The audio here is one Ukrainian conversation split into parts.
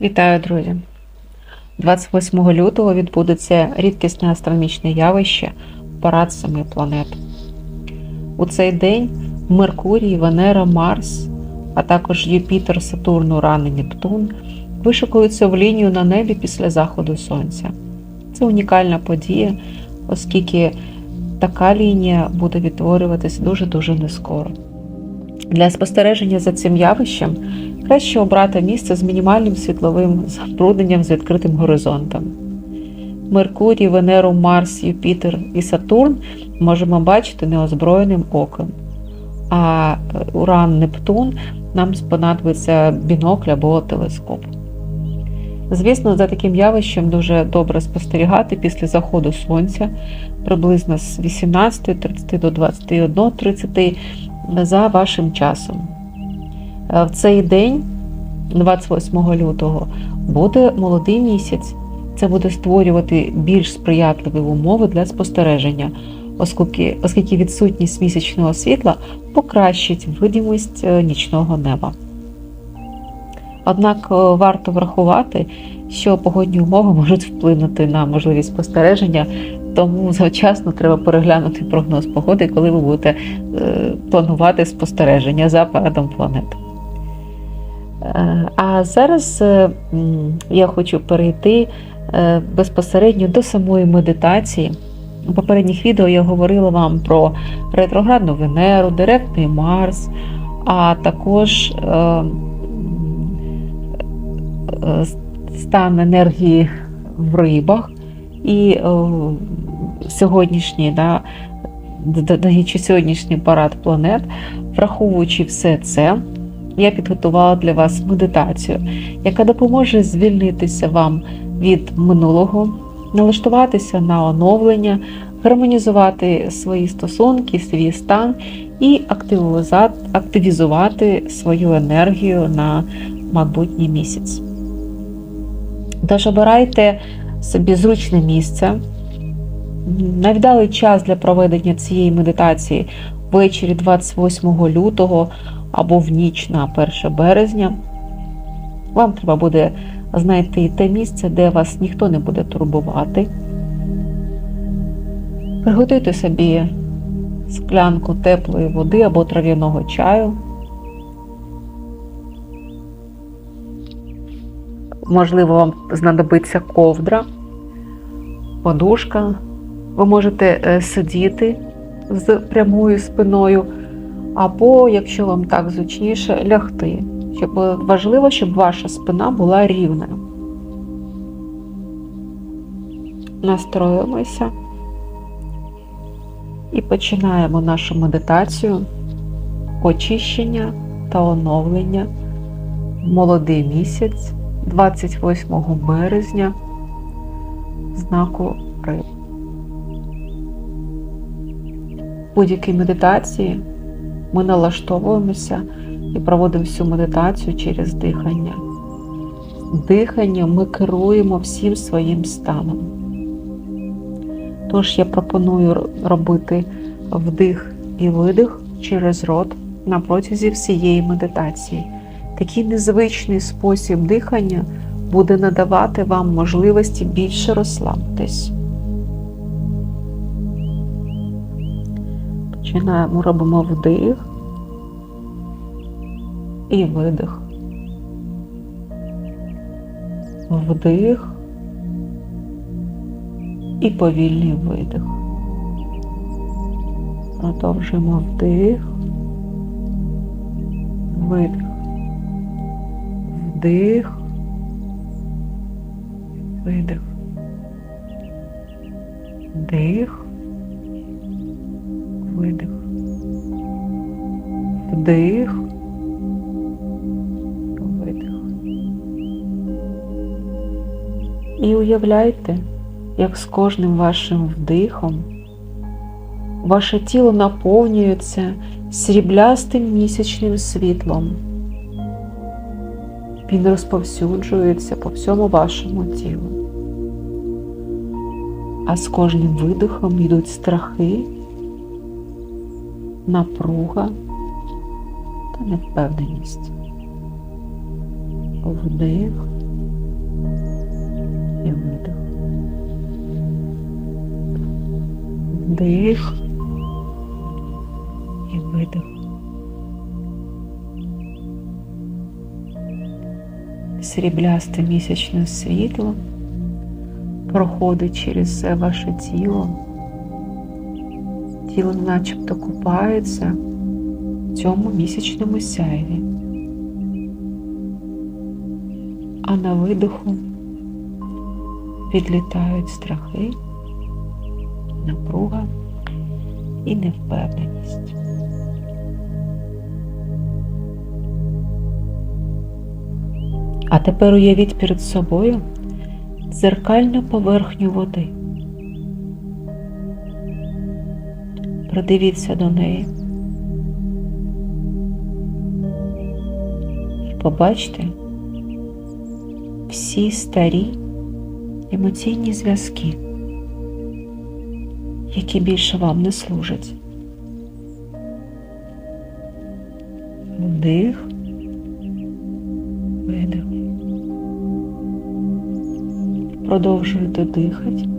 Вітаю, друзі! 28 лютого відбудеться рідкісне астрономічне явище парад семи планет. У цей день Меркурій, Венера, Марс, а також Юпітер, Сатурн, Уран і Нептун вишикуються в лінію на небі після заходу сонця. Це унікальна подія, оскільки така лінія буде відтворюватись дуже-дуже нескоро. Для спостереження за цим явищем краще обрати місце з мінімальним світловим забрудненням з відкритим горизонтом. Меркурій, Венеру, Марс, Юпітер і Сатурн можемо бачити неозброєним оком. А Уран, Нептун нам понадобиться бінокль або телескоп. Звісно, за таким явищем дуже добре спостерігати після заходу сонця приблизно з 18.30 до 21.30 за вашим часом. Е, В цей день, 28 лютого, буде молодий місяць. Це буде створювати більш сприятливі умови для спостереження, оскільки, відсутність місячного світла покращить видимість е, нічного неба. Однак е, варто врахувати, що погодні умови можуть вплинути на можливість спостереження, тому завчасно треба переглянути прогноз погоди, коли ви будете е, планувати спостереження за парадом планет. Е, А зараз е, я хочу перейти безпосередньо до самої медитації. У попередніх відео я говорила вам про ретроградну Венеру, директний Марс, а також стан енергії в рибах і сьогоднішній, да, д- д- чи сьогоднішній парад планет, враховуючи все це, я підготувала для вас медитацію, яка допоможе звільнитися вам від минулого, налаштуватися на оновлення, гармонізувати свої стосунки, свій стан і активізувати свою енергію на майбутній місяць. Тож обирайте собі зручне місце. Найвдалий час для проведення цієї медитації ввечері 28 лютого або в ніч на 1 березня. Вам треба буде знайти те місце, де вас ніхто не буде турбувати. Приготуйте собі склянку теплої води або трав'яного чаю. Можливо, вам знадобиться ковдра, подушка. Ви можете е, сидіти з прямою спиною, або, якщо вам так зручніше, лягти. Щоб важливо, щоб ваша спина була рівною. Настроїмося і починаємо нашу медитацію очищення та оновлення молодий місяць 28 березня знаку риб. Будь-якій медитації ми налаштовуємося і проводимо всю медитацію через дихання. Диханням ми керуємо всім своїм станом. Тож я пропоную робити вдих і видих через рот на протязі всієї медитації. Такий незвичний спосіб дихання буде надавати вам можливості більше розслабитись. Починаємо, робимо вдих і видих. Вдих і повільний видих. Продовжуємо вдих, видих, вдих, видих, вдих, видих, вдих, видих. І уявляйте, як з кожним вашим вдихом ваше тіло наповнюється сріблястим місячним світлом. Він розповсюджується по всьому вашому тілу. А з кожним видихом йдуть страхи, напруга та невпевненість. Вдих, і видих. Вдих і видих. Сріблясте місячне світло проходить через все ваше тіло. Тіло начебто купається в цьому місячному сяйві. А на видиху відлітають страхи, напруга і невпевненість. А тепер уявіть перед собою дзеркальну поверхню води. Придивіться до неї і побачте всі старі емоційні зв'язки, які більше вам не служать. Вдих, видих. Продовжуєте дихати,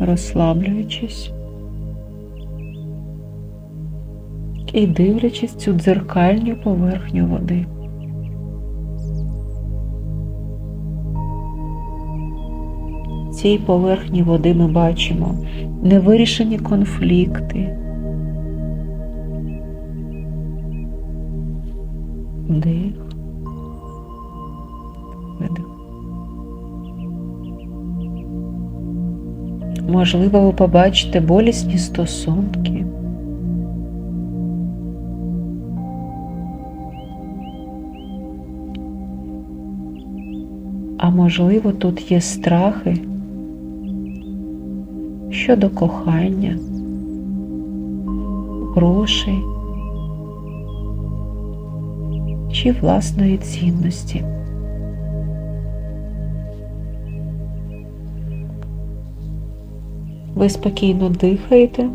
розслаблюючись і дивлячись цю дзеркальну поверхню води. Цій поверхні води ми бачимо невирішені конфлікти. Вдих. Можливо, ви побачите болісні стосунки. А можливо, тут є страхи щодо кохання, грошей чи власної цінності. Ви спокійно дихаєте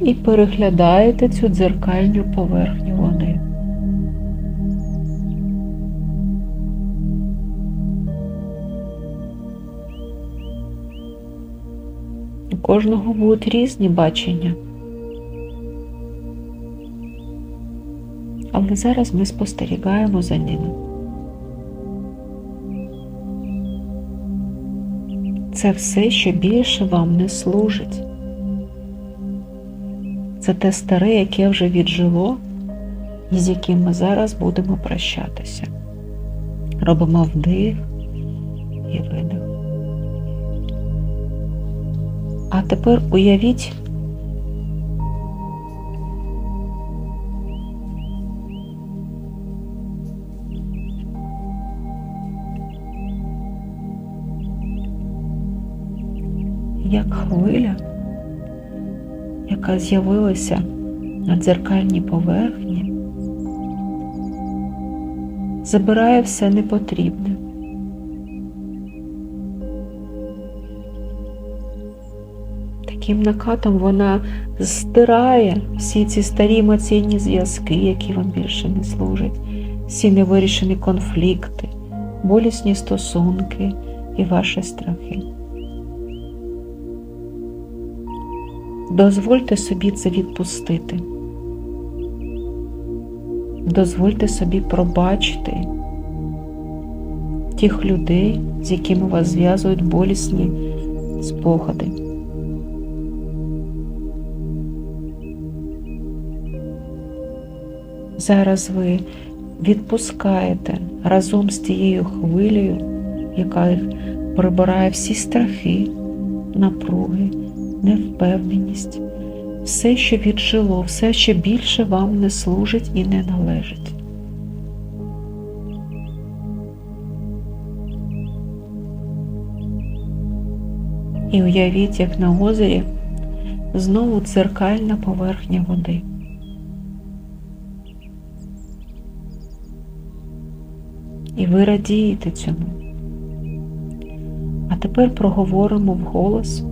і переглядаєте цю дзеркальну поверхню води. У кожного будуть різні бачення. Але зараз ми спостерігаємо за ними. Це все, що більше вам не служить. Це те старе, яке вже віджило, і з яким ми зараз будемо прощатися. Робимо вдих і видих. А тепер уявіть, як хвиля, яка з'явилася на дзеркальній поверхні, забирає все непотрібне. Таким накатом вона стирає всі ці старі емоційні зв'язки, які вам більше не служать, всі невирішені конфлікти, болісні стосунки і ваші страхи. Дозвольте собі це відпустити. Дозвольте собі пробачити тих людей, з якими вас зв'язують болісні спогади. Зараз ви відпускаєте разом з тією хвилею, яка прибирає всі страхи, напруги, невпевненість, все, що віджило, все, що більше вам не служить і не належить. І уявіть, як на озері знову дзеркальна поверхня води. І ви радієте цьому. А тепер проговоримо вголос,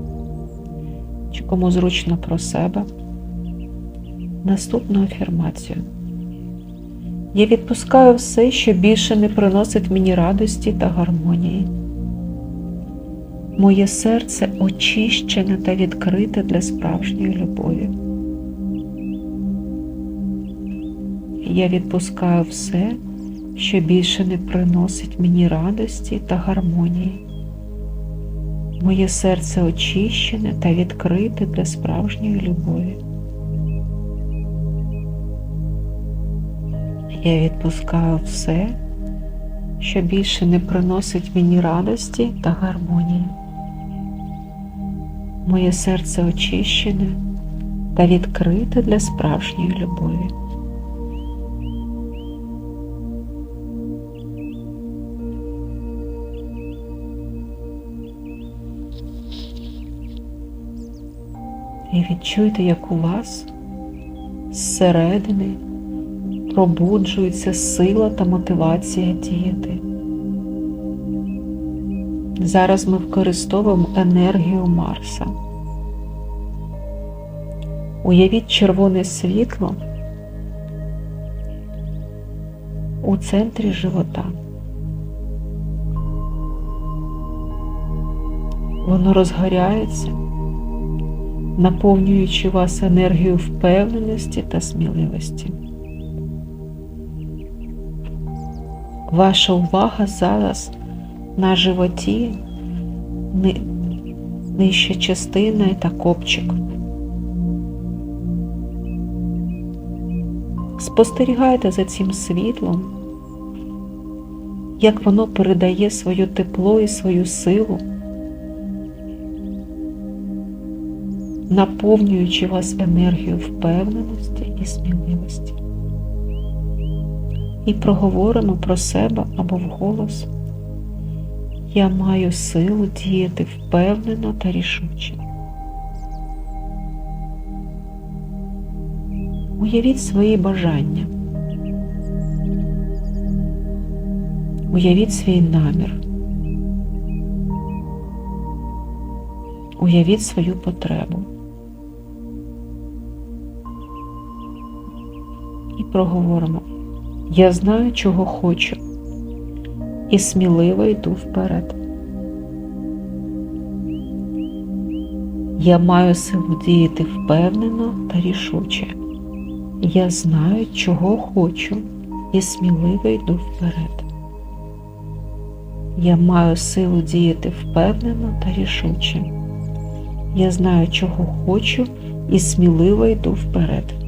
чи кому зручно про себе, наступну афірмацію. Я відпускаю все, що більше не приносить мені радості та гармонії. Моє серце очищене та відкрите для справжньої любові. Я відпускаю все, що більше не приносить мені радості та гармонії. Моє серце очищене та відкрите для справжньої любові. Я відпускаю все, що більше не приносить мені радості та гармонії. Моє серце очищене та відкрите для справжньої любові. Відчуйте, як у вас зсередини пробуджується сила та мотивація діяти. Зараз ми використовуємо енергію Марса. Уявіть червоне світло у центрі живота. Воно розгоряється, наповнюючи вас енергією впевненості та сміливості. Ваша увага зараз на животі, ни- нижча частина та копчик. Спостерігайте за цим світлом, як воно передає своє тепло і свою силу, наповнюючи вас енергією впевненості і сміливості. І проговоримо про себе або вголос. Я маю силу діяти впевнено та рішуче. Уявіть свої бажання. Уявіть свій намір. Уявіть свою потребу. Проговоримо. Я знаю, чого хочу, і сміливо йду вперед. Я маю силу діяти впевнено та рішуче. Я знаю, чого хочу, і сміливо йду вперед. Я маю силу діяти впевнено та рішуче. Я знаю, чого хочу, і сміливо йду вперед.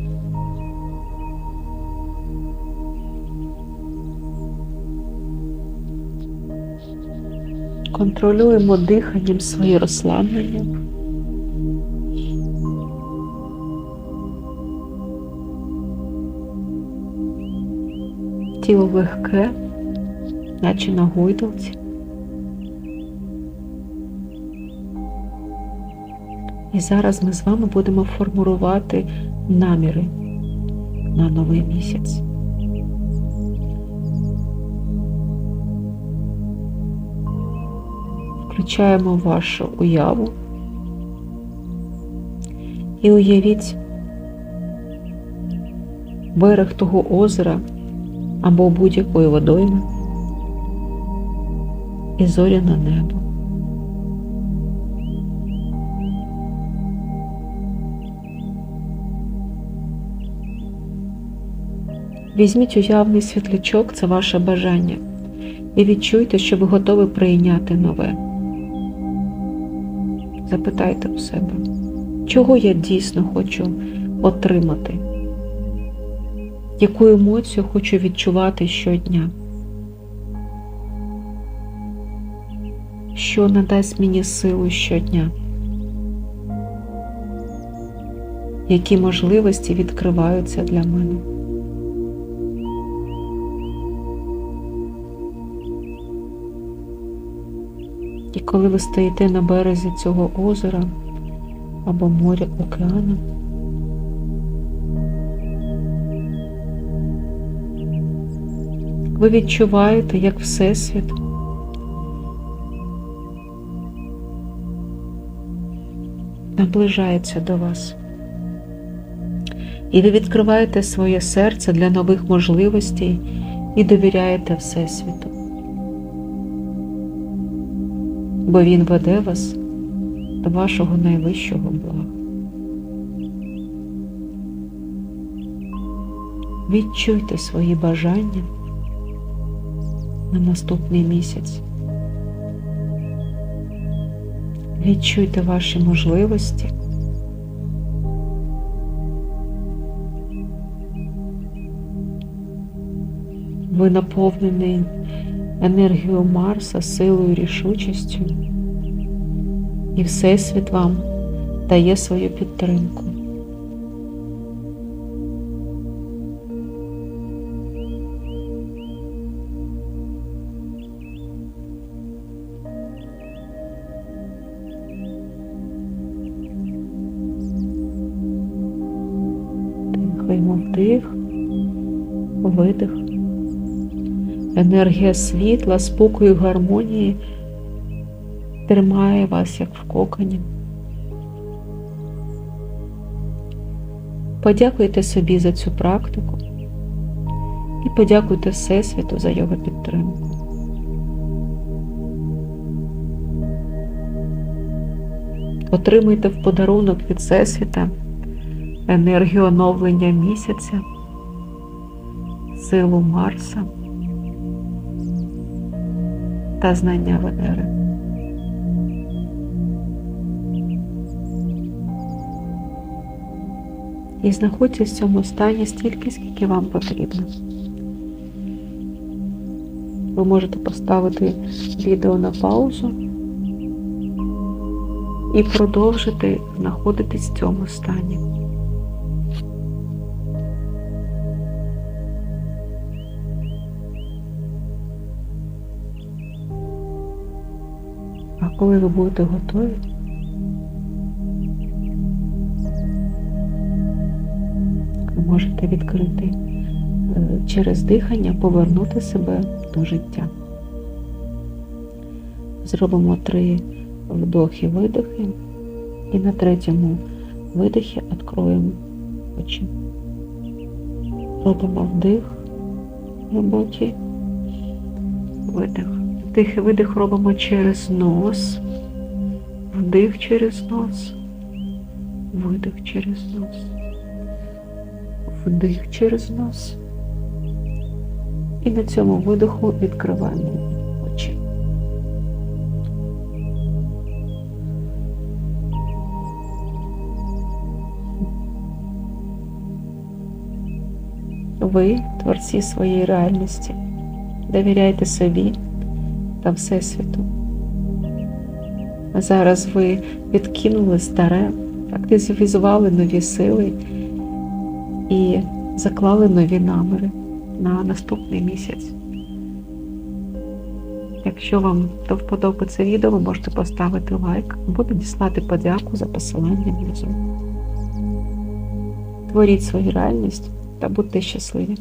Контролюємо диханням свої розслаблення. Тіло легке, наче на гойдалці. І зараз ми з вами будемо формулювати наміри на новий місяць. Включаємо вашу уяву і уявіть берег того озера або будь-якої водойми і зоряне небо. Візьміть уявний світлячок, це ваше бажання, і відчуйте, що ви готові прийняти нове. Запитайте у себе, чого я дійсно хочу отримати, яку емоцію хочу відчувати щодня, що надасть мені силу щодня, які можливості відкриваються для мене. І коли ви стоїте на березі цього озера або моря океану, ви відчуваєте, як Всесвіт наближається до вас. І ви відкриваєте своє серце для нових можливостей і довіряєте Всесвіту. Бо Він веде вас до вашого найвищого блага. Відчуйте свої бажання на наступний місяць. Відчуйте ваші можливості. Ви наповнений енергією Марса, силою, рішучістю, і Всесвіт вам дає свою підтримку. Енергія світла, спокою, гармонії тримає вас як в коконі. Подякуйте собі за цю практику і подякуйте Всесвіту за його підтримку. Отримуйте в подарунок від Всесвіта енергію оновлення місяця, силу Марса та знання Венери. І знаходьтесь в цьому стані стільки, скільки вам потрібно. Ви можете поставити відео на паузу і продовжити знаходитись в цьому стані. Коли ви будете готові, ви можете відкрити е, через дихання, повернути себе до життя. Зробимо три вдохи, видохи, і на третьому видихі відкроємо очі. Робимо вдих глибокий, видих. І видих робимо через нос, вдих через нос, видих через нос, вдих через нос. І на цьому видиху відкриваємо очі. Ви творці своєї реальності. Довіряйте собі та Всесвіту. Зараз ви відкинули старе, активізували нові сили і заклали нові наміри на наступний місяць. Якщо вам до вподоби це відео, ви можете поставити лайк або надіслати подяку за посиланням внизу. Творіть свою реальність та будьте щасливі!